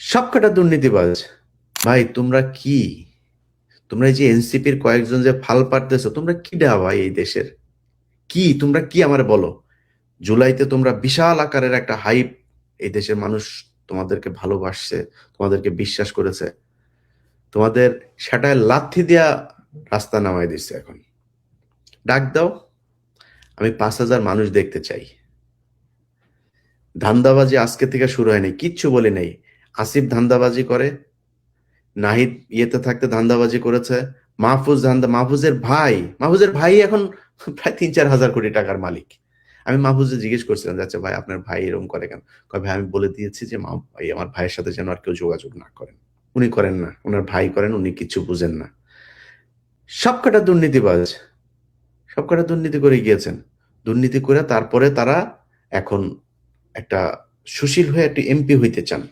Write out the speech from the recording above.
সবকটা দুর্নীতিবাজ। ভাই, তোমরা কি? তোমরা এই যে এনসিপির কয়েকজন যে ফাল পারতেছো, তোমরা কি দেওয়া ভাই এই দেশের? কি? তোমরা কি আমার বলো? জুলাইতে তোমরা বিশাল আকারের একটা হাইপ এই দেশের মানুষ তোমাদেরকে ভালোবাসছে, তোমাদেরকে বিশ্বাস করেছে। তোমাদের সেটায় লাথি দিয়া রাস্তা নামাই দিচ্ছে এখন। ডাক দাও, আমি পাঁচ হাজার মানুষ দেখতে চাই। ধান্দাবাজি আজকে থেকে শুরু হয়নি কিচ্ছু বলে নাই। আসিফ ধান্দাবাজি করে, নাহিদ ইয়েতে থাকতে ধান্দাবাজি করেছে, মাহফুজ ধান্দা, মাহফুজের ভাই মাহফুজের ভাই এখন প্রায় তিন চার হাজার কোটি টাকার মালিক। আমি মাহফুজে জিজ্ঞেস করছিলাম আচ্ছা ভাই, আপনার ভাই এরকম করে কেন? ভাই, আমি বলে দিয়েছি যে মা ভাই আমার ভাইয়ের সাথে যেন আর কেউ যোগাযোগ না করেন। উনি করেন না, ওনার ভাই করেন, উনি কিছু বুঝেন না। সবকটা দুর্নীতিবাজ, সবকটা দুর্নীতি করে গিয়েছেন। দুর্নীতি করে তারপরে তারা এখন একটা সুশীল হয়ে একটি এমপি হইতে চান।